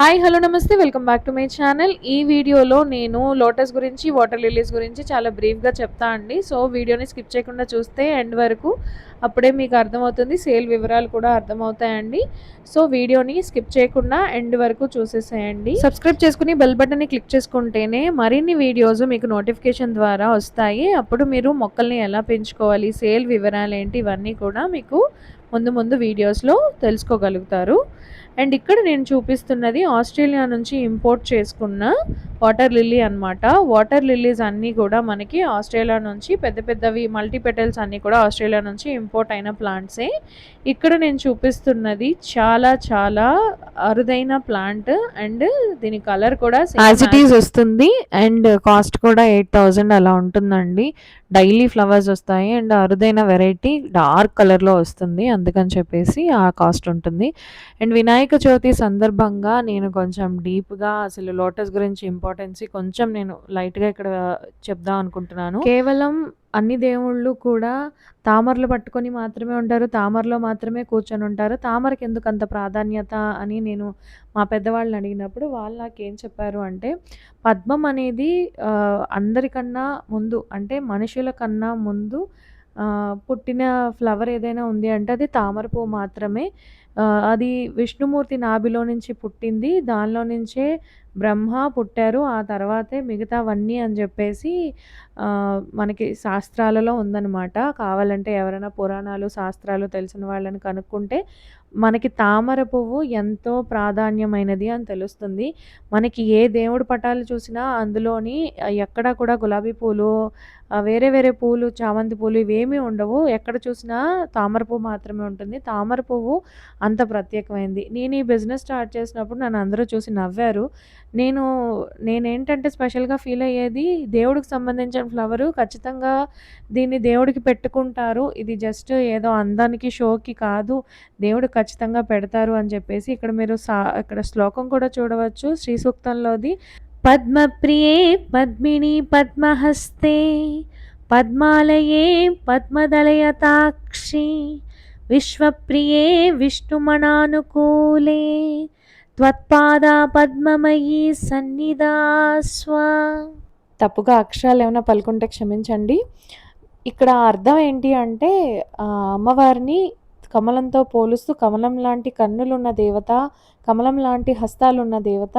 Hi hello నమస్తే. Welcome back to my channel. ఈ వీడియోలో నేను లోటస్ గురించి వాటర్ లిలీస్ గురించి చాలా బ్రీఫ్గా చెప్తా అండి. సో వీడియోని స్కిప్ చేయకుండా చూస్తే ఎండ్ వరకు అప్పుడే మీకు అర్థమవుతుంది సేల్ వివరాలు కూడా అర్థమవుతాయండి. సో వీడియోని స్కిప్ చేయకుండా ఎండ్ వరకు చూసేసేయండి. సబ్స్క్రైబ్ చేసుకుని బెల్ బటన్ని క్లిక్ చేసుకుంటేనే మరిన్ని వీడియోస్ మీకు నోటిఫికేషన్ ద్వారా వస్తాయి. అప్పుడు మీరు మొక్కల్ని ఎలా పెంచుకోవాలి సేల్ వివరాలు ఏంటి ఇవన్నీ కూడా మీకు ముందు ముందు వీడియోస్లో తెలుసుకోగలుగుతారు. అండ్ ఇక్కడ నేను చూపిస్తున్నది ఆస్ట్రేలియా నుంచి ఇంపోర్ట్ చేసుకున్న వాటర్ లిల్లీ అనమాట వాటర్ లిల్లీస్ అన్నీ కూడా మనకి ఆస్ట్రేలియా నుంచి పెద్ద పెద్దవి మల్టీ పెటల్స్ అన్నీ కూడా ఆస్ట్రేలియా నుంచి ఇంపోర్ట్ అయిన ప్లాంట్సే. ఇక్కడ నేను చూపిస్తున్నది చాలా చాలా అరుదైన ప్లాంట్ అండ్ దీని కలర్ కూడా యాజ్ ఇట్ ఈస్ వస్తుంది అండ్ కాస్ట్ కూడా ఎయిట్ థౌజండ్ అలా ఉంటుందండి. డైలీ ఫ్లవర్స్ వస్తాయి అండ్ అరుదైన వెరైటీ డార్క్ కలర్లో వస్తుంది అందుకని చెప్పేసి ఆ కాస్ట్ ఉంటుంది. అండ్ వినాయక చవితి సందర్భంగా నేను కొంచెం డీప్గా అసలు లోటస్ గురించి ఇంపార్టెన్స్ కొంచెం నేను లైట్గా ఇక్కడ చెప్దాం అనుకుంటున్నాను. కేవలం అన్ని దేవుళ్ళు కూడా తామరలు పట్టుకొని మాత్రమే ఉంటారు. తామరలో మాత్రమే కూర్చొని ఉంటారు. తామరకి ఎందుకు అంత ప్రాధాన్యత అని నేను మా పెద్దవాళ్ళని అడిగినప్పుడు వాళ్ళు నాకేం చెప్పారు అంటే పద్మం అనేది అందరికన్నా ముందు అంటే మనుషుల కన్నా ముందు పుట్టిన ఫ్లవర్ ఏదైనా ఉంది అంటే అది తామర పువ్వు మాత్రమే. అది విష్ణుమూర్తి నాభిలో నుంచి పుట్టింది. దానిలో నుంచే బ్రహ్మ పుట్టారు. ఆ తర్వాతే మిగతావన్నీ అని చెప్పేసి మనకి శాస్త్రాలలో ఉందన్నమాట. కావాలంటే ఎవరైనా పురాణాలు శాస్త్రాలు తెలిసిన వాళ్ళని కనుక్కుంటే మనకి తామర పువ్వు ఎంతో ప్రాధాన్యమైనది అని తెలుస్తుంది. మనకి ఏ దేవుడి పటాలు చూసినా అందులోని ఎక్కడ కూడా గులాబీ పూలు వేరే వేరే పూలు చామంతి పూలు ఇవేమీ ఉండవు. ఎక్కడ చూసినా తామర పువ్వు మాత్రమే ఉంటుంది. తామర పువ్వు అంత ప్రత్యేకమైంది. నేను ఈ బిజినెస్ స్టార్ట్ చేసినప్పుడు నన్ను అందరూ చూసి నవ్వారు. నేను నేనేంటంటే స్పెషల్గా ఫీల్ అయ్యేది దేవుడికి సంబంధించిన ఫ్లవరు. ఖచ్చితంగా దీన్ని దేవుడికి పెట్టుకుంటారు. ఇది జస్ట్ ఏదో అందానికి షోకి కాదు. దేవుడు ఖచ్చితంగా పెడతారు అని చెప్పేసి ఇక్కడ మీరు సా ఇక్కడ శ్లోకం కూడా చూడవచ్చు. శ్రీ సూక్తంలోది పద్మప్రియే పద్మిని పద్మహస్తే పద్మాలయే పద్మదలయతాక్షి విశ్వప్రియే విష్ణుమణానుకూలే త్వత్పాద పద్మమయీ సన్నిధాస్వ తప్పుగా అక్షరాలు ఏమైనా పలుకుంటే క్షమించండి. ఇక్కడ అర్థం ఏంటి అంటే అమ్మవారిని కమలంతో పోలుస్తూ కమలం లాంటి కన్నులున్న దేవత కమలం లాంటి హస్తాలున్న దేవత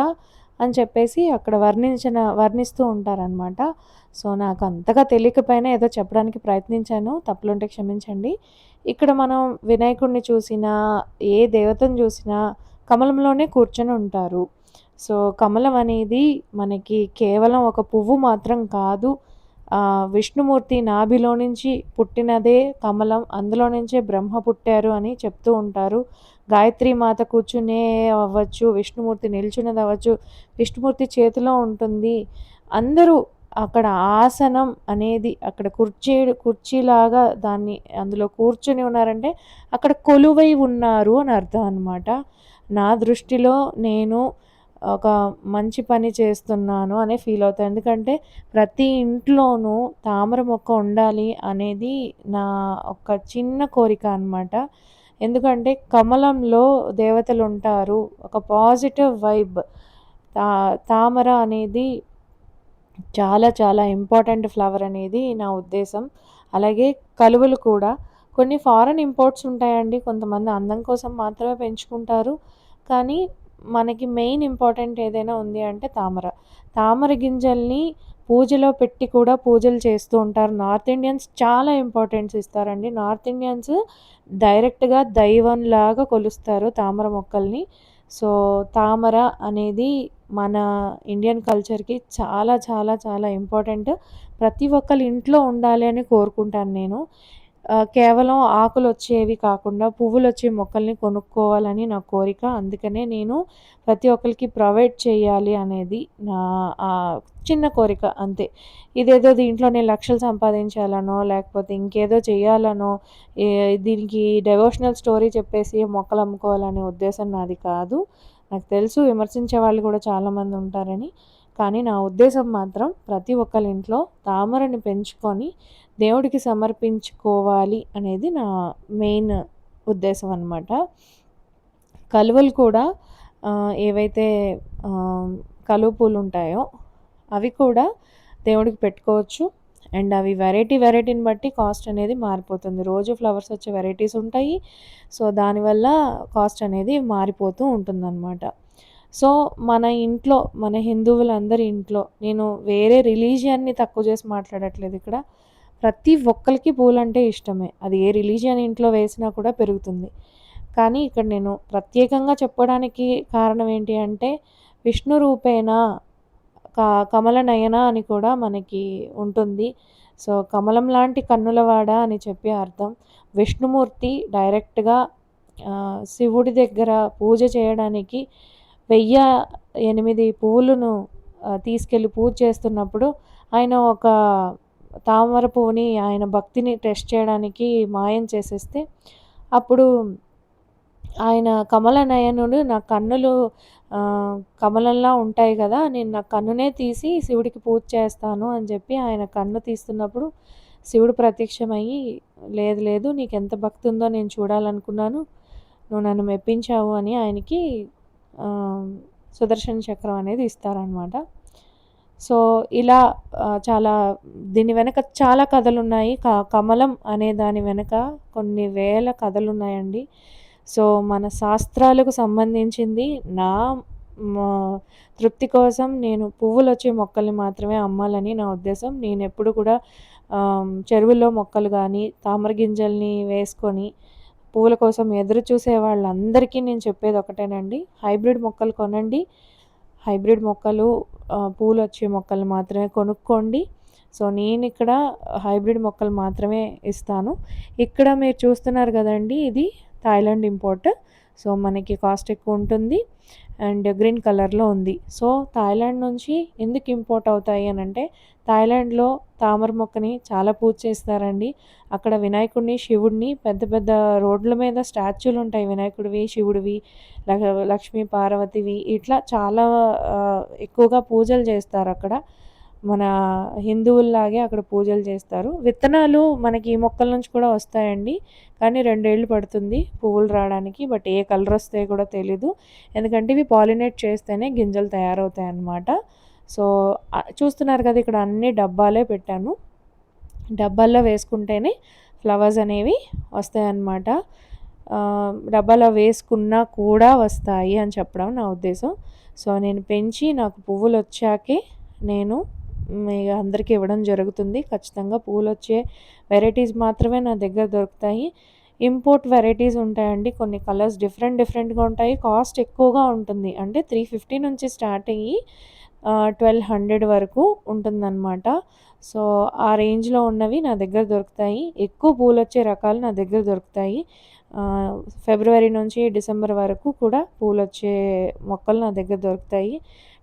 అని చెప్పేసి అక్కడ వర్ణించిన వర్ణిస్తూ ఉంటారనమాట సో నాకు అంతగా తెలియకపోయినా ఏదో చెప్పడానికి ప్రయత్నించాను. తప్పులుంటే క్షమించండి. ఇక్కడ మనం వినాయకుడిని చూసినా ఏ దేవతను చూసినా కమలంలోనే కూర్చొని ఉంటారు. సో కమలం అనేది మనకి కేవలం ఒక పువ్వు మాత్రం కాదు. విష్ణుమూర్తి నాభిలో నుంచి పుట్టినదే కమలం అందులో నుంచే బ్రహ్మ పుట్టారు అని చెప్తూ ఉంటారు. గాయత్రి మాత కూర్చునే అవ్వచ్చు విష్ణుమూర్తి నిల్చున్నది అవ్వచ్చు విష్ణుమూర్తి చేతిలో ఉంటుంది. అందరూ అక్కడ ఆసనం అనేది అక్కడ కుర్చీ కుర్చీలాగా దాన్ని అందులో కూర్చొని ఉన్నారంటే అక్కడ కొలువై ఉన్నారు అని అర్థం అనమాట నా దృష్టిలో నేను ఒక మంచి పని చేస్తున్నాను అనే ఫీల్ అవుతాను ఎందుకంటే ప్రతి ఇంట్లోనూ తామర మొక్క ఉండాలి అనేది నా ఒక చిన్న కోరిక అనమాట ఎందుకంటే కమలంలో దేవతలు ఉంటారు. ఒక పాజిటివ్ వైబ్ తా తామర అనేది చాలా చాలా ఇంపార్టెంట్ ఫ్లవర్ అనేది నా ఉద్దేశం. అలాగే కలువలు కూడా. కొన్ని ఫారెన్ ఇంపోర్ట్స్ ఉంటాయండి. కొంతమంది అందం కోసం మాత్రమే పెంచుకుంటారు. కానీ మనకి మెయిన్ ఇంపార్టెంట్ ఏదైనా ఉంది అంటే తామర. తామర గింజల్ని పూజలో పెట్టి కూడా పూజలు చేస్తూ ఉంటారు. నార్త్ ఇండియన్స్ చాలా ఇంపార్టెన్స్ ఇస్తారండి. నార్త్ ఇండియన్స్ డైరెక్ట్గా దైవంలాగా కొలుస్తారు తామర మొక్కల్ని. సో తామర అనేది మన ఇండియన్ కల్చర్కి చాలా చాలా చాలా ఇంపార్టెంట్. ప్రతి ఒక్కరి ఇంట్లో ఉండాలి అని కోరుకుంటాను నేను. కేవలం ఆకులు వచ్చేవి కాకుండా పువ్వులు వచ్చే మొక్కల్ని కొనుక్కోవాలని నా కోరిక. అందుకనే నేను ప్రతి ఒక్కరికి ప్రొవైడ్ చేయాలి అనేది నా చిన్న కోరిక అంతే. ఇదేదో దీంట్లో నేను లక్షలు సంపాదించాలనో లేకపోతే ఇంకేదో చేయాలనో దీనికి డెవోషనల్ స్టోరీ చెప్పేసి మొక్కలు అమ్ముకోవాలనే ఉద్దేశం నాది కాదు. నాకు తెలుసు విమర్శించే వాళ్ళు కూడా చాలామంది ఉంటారని. కానీ నా ఉద్దేశం మాత్రం ప్రతి ఒక్కరి ఇంట్లో తామరని పెంచుకొని దేవుడికి సమర్పించుకోవాలి అనేది నా మెయిన్ ఉద్దేశం అనమాట కలువలు కూడా ఏవైతే కలువ పూలు ఉంటాయో అవి కూడా దేవుడికి పెట్టుకోవచ్చు. అండ్ అవి వెరైటీ వెరైటీని బట్టి కాస్ట్ అనేది మారిపోతుంది. రోజు ఫ్లవర్స్ వచ్చే వెరైటీస్ ఉంటాయి. సో దానివల్ల కాస్ట్ అనేది మారిపోతూ ఉంటుందన్నమాట. సో మన ఇంట్లో మన హిందువులందరి ఇంట్లో నేను వేరే రిలీజియన్ని తక్కువ చేసి మాట్లాడట్లేదు ఇక్కడ. ప్రతి ఒక్కరికి పూలంటే ఇష్టమే. అది ఏ రిలీజియన్ ఇంట్లో వేసినా కూడా పెరుగుతుంది. కానీ ఇక్కడ నేను ప్రత్యేకంగా చెప్పడానికి కారణం ఏంటి అంటే విష్ణు రూపేణ క కమల నయన అని కూడా మనకి ఉంటుంది. సో కమలం లాంటి కన్నులవాడ అని చెప్పి అర్థం. విష్ణుమూర్తి డైరెక్ట్గా శివుడి దగ్గర పూజ చేయడానికి వెయ్య ఎనిమిది పువ్వులను తీసుకెళ్ళి పూజ చేస్తున్నప్పుడు ఆయన ఒక తామర పువ్వుని ఆయన భక్తిని టెస్ట్ చేయడానికి మాయం చేసేస్తే అప్పుడు ఆయన కమల నయనుడు నా కన్నులు కమలంలా ఉంటాయి కదా నేను నా కన్నునే తీసి శివుడికి పూజ చేస్తాను అని చెప్పి ఆయన కన్ను తీస్తున్నప్పుడు శివుడు ప్రత్యక్షమయ్యి లేదు లేదు నీకు ఎంత భక్తి ఉందో నేను చూడాలనుకున్నాను నువ్వు నన్ను మెప్పించావు అని ఆయనకి సుదర్శన చక్రం అనేది ఇస్తారనమాట సో ఇలా చాలా దీని వెనక చాలా కథలు ఉన్నాయి క కమలం అనే దాని వెనక కొన్ని వేల కథలు ఉన్నాయండి సో మన శాస్త్రాలకు సంబంధించింది నా తృప్తి కోసం నేను పువ్వులు వచ్చే మొక్కల్ని మాత్రమే అమ్మాలని నా ఉద్దేశం. నేను ఎప్పుడు కూడా చెరువుల్లో మొక్కలు కానీ తామర గింజల్ని వేసుకొని పువ్వుల కోసం ఎదురు చూసే వాళ్ళందరికీ నేను చెప్పేది ఒకటేనండి. హైబ్రిడ్ మొక్కలు కొనండి. హైబ్రిడ్ మొక్కలు పూలు వచ్చే మొక్కలు మాత్రమే కొనుక్కోండి. సో నేను ఇక్కడ హైబ్రిడ్ మొక్కలు మాత్రమే ఇస్తాను. ఇక్కడ మీరు చూస్తున్నారు కదండి ఇది థాయిలాండ్ ఇంపోర్ట్. సో మనకి కాస్ట్ ఎక్కువ ఉంటుంది. అండ్ గ్రీన్ కలర్లో ఉంది. సో థాయిలాండ్ నుంచి ఎందుకు ఇంపోర్ట్ అవుతాయి అని అంటే థాయిలాండ్లో తామర మొక్కని చాలా పూజ చేస్తారండి. అక్కడ వినాయకుడిని శివుడిని పెద్ద పెద్ద రోడ్ల మీద స్టాచ్యూలు ఉంటాయి. వినాయకుడివి శివుడివి లక్ష్మీ పార్వతివి. ఇట్లా చాలా ఎక్కువగా పూజలు చేస్తారు అక్కడ. మన హిందువుల్లాగే అక్కడ పూజలు చేస్తారు. విత్తనాలు మనకి ఈ మొక్కల నుంచి కూడా వస్తాయండి. కానీ రెండేళ్ళు పడుతుంది పువ్వులు రావడానికి. బట్ ఏ కలర్ వస్తాయో కూడా తెలీదు. ఎందుకంటే ఇవి పాలినేట్ చేస్తేనే గింజలు తయారవుతాయి అన్నమాట. సో చూస్తున్నారు కదా ఇక్కడ అన్ని డబ్బాలే పెట్టాను. డబ్బాల్లో వేసుకుంటేనే ఫ్లవర్స్ అనేవి వస్తాయన్నమాట డబ్బాలో వేసుకున్నా కూడా వస్తాయి అని చెప్పడం నా ఉద్దేశం. సో నేను పెంచి నాకు పువ్వులు వచ్చాకే నేను అందరికీ ఇవ్వడం జరుగుతుంది. ఖచ్చితంగా పూలు వచ్చే వెరైటీస్ మాత్రమే నా దగ్గర దొరుకుతాయి. ఇంపోర్ట్ వెరైటీస్ ఉంటాయండి. కొన్ని కలర్స్ డిఫరెంట్ డిఫరెంట్గా ఉంటాయి. కాస్ట్ ఎక్కువగా ఉంటుంది. అంటే త్రీ ఫిఫ్టీ నుంచి స్టార్ట్ అయ్యి ట్వెల్వ్ హండ్రెడ్ వరకు ఉంటుందన్నమాట. సో ఆ రేంజ్లో ఉన్నవి నా దగ్గర దొరుకుతాయి. ఎక్కువ పూలు వచ్చే రకాలు నా దగ్గర దొరుకుతాయి. ఫిబ్రవరి నుంచి డిసెంబర్ వరకు కూడా పూలు వచ్చే మొక్కలు నా దగ్గర దొరుకుతాయి.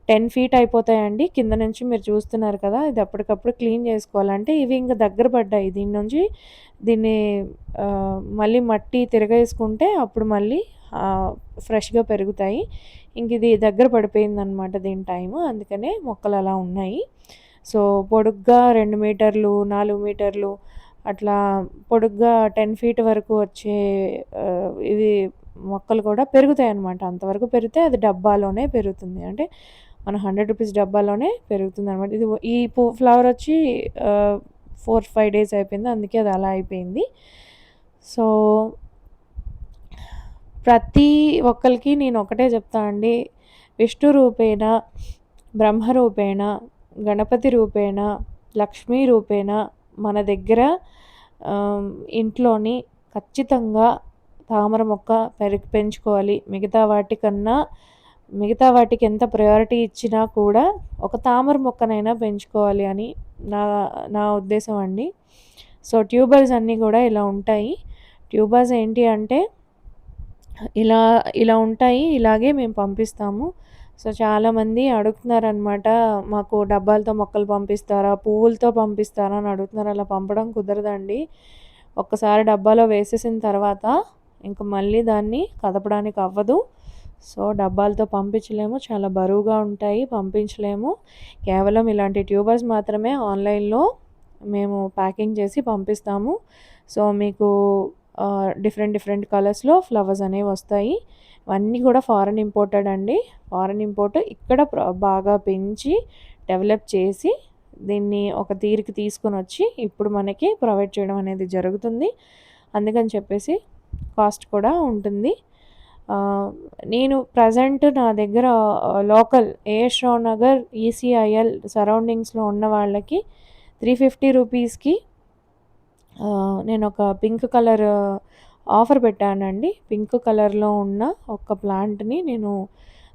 టెన్ ఫీట్ అయిపోతాయండి. కింద నుంచి మీరు చూస్తున్నారు కదా ఇది అప్పటికప్పుడు క్లీన్ చేసుకోవాలంటే ఇవి ఇంకా దగ్గర పడ్డాయి. దీని నుంచి దీన్ని మళ్ళీ మట్టి తిరగేసుకుంటే అప్పుడు మళ్ళీ ఫ్రెష్గా పెరుగుతాయి. ఇంక ఇది దగ్గర పడిపోయింది అనమాట దీని టైము అందుకనే మొక్కలు అలా ఉన్నాయి. సో పొడుగ్గా రెండు మీటర్లు నాలుగు మీటర్లు అట్లా పొడుగ్గా టెన్ ఫీట్ వరకు వచ్చే ఇవి మొక్కలు కూడా పెరుగుతాయి అన్నమాట అంతవరకు పెరిగితే అది డబ్బాలోనే పెరుగుతుంది. అంటే మన హండ్రెడ్ రూపీస్ డబ్బాలోనే పెరుగుతుంది అనమాట ఇది ఈ పూ ఫ్లవర్ వచ్చి ఫోర్ ఫైవ్ డేస్ అయిపోయింది. అందుకే అది అలా అయిపోయింది. సో ప్రతి ఒక్కరికి నేను ఒకటే చెప్తా అండి. విష్ణు రూపేణ బ్రహ్మరూపేణ గణపతి రూపేణ లక్ష్మీ రూపేణ మన దగ్గర ఇంట్లోని ఖచ్చితంగా తామర మొక్క పెరి పెంచుకోవాలి. మిగతా వాటికన్నా మిగతా వాటికి ఎంత ప్రయారిటీ ఇచ్చినా కూడా ఒక తామర మొక్కనైనా పెంచుకోవాలి అని నా నా ఉద్దేశం అండి. సో ట్యూబర్స్ అన్నీ కూడా ఇలా ఉంటాయి. ట్యూబర్స్ ఏంటి అంటే ఇలా ఇలా ఉంటాయి ఇలాగే మేము పంపిస్తాము. సో చాలామంది అడుగుతున్నారనమాట మాకు డబ్బాలతో మొక్కలు పంపిస్తారా పువ్వులతో పంపిస్తారా అని అడుగుతున్నారు. అలా పంపడం కుదరదండి. ఒక్కసారి డబ్బాలో వేసేసిన తర్వాత ఇంక మళ్ళీ దాన్ని కదపడానికి అవ్వదు. సో డబ్బాలతో పంపించలేము చాలా బరువుగా ఉంటాయి పంపించలేము. కేవలం ఇలాంటి ట్యూబర్స్ మాత్రమే ఆన్లైన్లో మేము ప్యాకింగ్ చేసి పంపిస్తాము. సో మీకు డిఫరెంట్ డిఫరెంట్ కలర్స్లో ఫ్లవర్స్ అనేవి వస్తాయి. ఇవన్నీ కూడా ఫారెన్ ఇంపోర్టెడ్ అండి. ఫారెన్ ఇంపోర్ట్ ఇక్కడ బాగా పెంచి డెవలప్ చేసి దీన్ని ఒక తీరికి తీసుకొని వచ్చి ఇప్పుడు మనకి ప్రొవైడ్ చేయడం అనేది జరుగుతుంది. అందుకని చెప్పేసి కాస్ట్ కూడా ఉంటుంది. నేను ప్రజెంట్ నా దగ్గర local A S Rao Nagar ECIL సరౌండింగ్స్లో ఉన్న వాళ్ళకి త్రీ ఫిఫ్టీ రూపీస్కి నేను ఒక పింక్ కలర్ ఆఫర్ పెట్టానండి. పింక్ కలర్లో ఉన్న ఒక ప్లాంట్ని నేను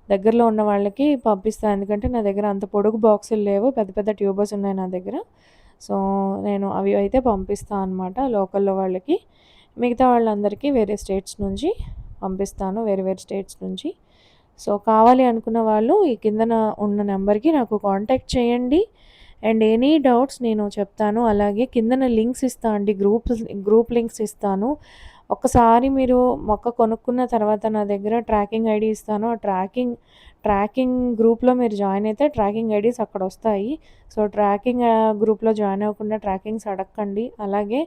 దగ్గరలో ఉన్న వాళ్ళకి పంపిస్తాను ఎందుకంటే నా దగ్గర అంత పొడుగు బాక్సులు లేవు. పెద్ద పెద్ద ట్యూబర్స్ ఉన్నాయి నా దగ్గర. సో నేను అవి అయితే పంపిస్తాను అనమాట లోకల్లో వాళ్ళకి. మిగతా వాళ్ళందరికీ వేరే స్టేట్స్ నుంచి పంపిస్తాను వేరే వేరే స్టేట్స్ నుంచి. సో కావాలి అనుకున్న వాళ్ళు ఈ కిందన ఉన్న నెంబర్కి నాకు కాంటాక్ట్ చేయండి. అండ్ ఎనీ డౌట్స్ నేను చెప్తాను. అలాగే కిందన లింక్స్ ఇస్తాను అండి. గ్రూప్ గ్రూప్ లింక్స్ ఇస్తాను. ఒక్కసారి మీరు మొక్క కొనుక్కున్న తర్వాత నా దగ్గర ట్రాకింగ్ ఐడి ఇస్తాను. ఆ ట్రాకింగ్ ట్రాకింగ్ గ్రూప్లో మీరు జాయిన్ అయితే ట్రాకింగ్ ఐడీస్ అక్కడ వస్తాయి. సో ట్రాకింగ్ గ్రూప్లో జాయిన్ అవ్వకుండా ట్రాకింగ్స్ అడగండి అలాగే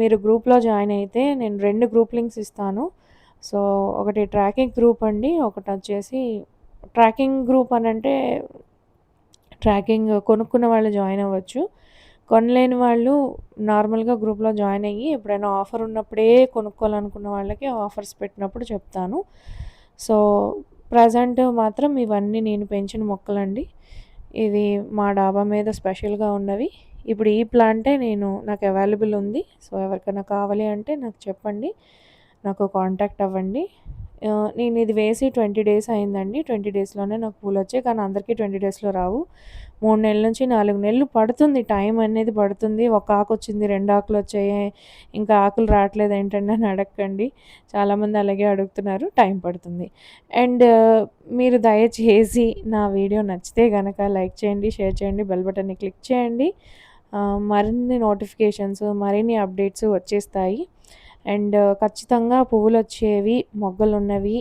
మీరు గ్రూప్లో జాయిన్ అయితే నేను రెండు గ్రూప్ లింక్స్ ఇస్తాను. సో ఒకటి ట్రాకింగ్ గ్రూప్ అండి. ఒకటి వచ్చేసి ట్రాకింగ్ గ్రూప్ అని అంటే ట్రాకింగ్ కొనుక్కున్న వాళ్ళు జాయిన్ అవ్వచ్చు. కొనలేని వాళ్ళు నార్మల్గా గ్రూప్లో జాయిన్ అయ్యి ఎప్పుడైనా ఆఫర్ ఉన్నప్పుడే కొనుక్కోవాలనుకున్న వాళ్ళకి ఆఫర్స్ పెట్టినప్పుడు చెప్తాను. సో ప్రజెంట్ మాత్రం ఇవన్నీ నేను పెంచిన మొక్కలండి. ఇది మా డాబా మీద స్పెషల్గా ఉన్నవి. ఇప్పుడు ఈ ప్లాంటే నేను నాకు అవైలబుల్ ఉంది. సో ఎవరికైనా కావాలి అంటే నాకు చెప్పండి. నాకు కాంటాక్ట్ అవ్వండి. నేను ఇది వేసి ట్వంటీ డేస్ అయిందండి. ట్వంటీ డేస్లోనే నాకు పూలు వచ్చాయి. కానీ అందరికీ ట్వంటీ డేస్లో రావు. మూడు నెలల నుంచి నాలుగు నెలలు పడుతుంది. టైం అనేది పడుతుంది. ఒక ఆకు వచ్చింది రెండు ఆకులు వచ్చాయి. ఇంకా ఆకులు రావట్లేదు ఏంటంటే అని అడగండి చాలామంది అలాగే అడుగుతున్నారు. టైం పడుతుంది. అండ్ మీరు దయచేసి నా వీడియో నచ్చితే కనుక లైక్ చేయండి షేర్ చేయండి బెల్ బటన్ని క్లిక్ చేయండి. మరిన్ని నోటిఫికేషన్స్ మరిన్ని అప్డేట్స్ వచ్చేస్తాయి. అండ్ uh, ఖచ్చితంగా పువ్వులు వచ్చేవి మొగ్గలు ఉన్నవి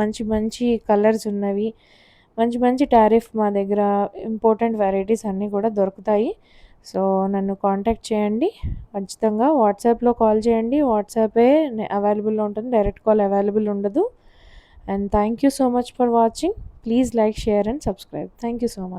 మంచి మంచి కలర్స్ ఉన్నవి మంచి మంచి టారిఫ్ మా దగ్గర ఇంపార్టెంట్ వెరైటీస్ అన్నీ కూడా దొరుకుతాయి. సో నన్ను కాంటాక్ట్ చేయండి. ఖచ్చితంగా వాట్సాప్లో కాల్ చేయండి. వాట్సాపే అవైలబుల్లో ఉంటుంది. డైరెక్ట్ కాల్ అవైలబుల్ ఉండదు. And thank you so much for watching. Please like share and subscribe. Thank you so much.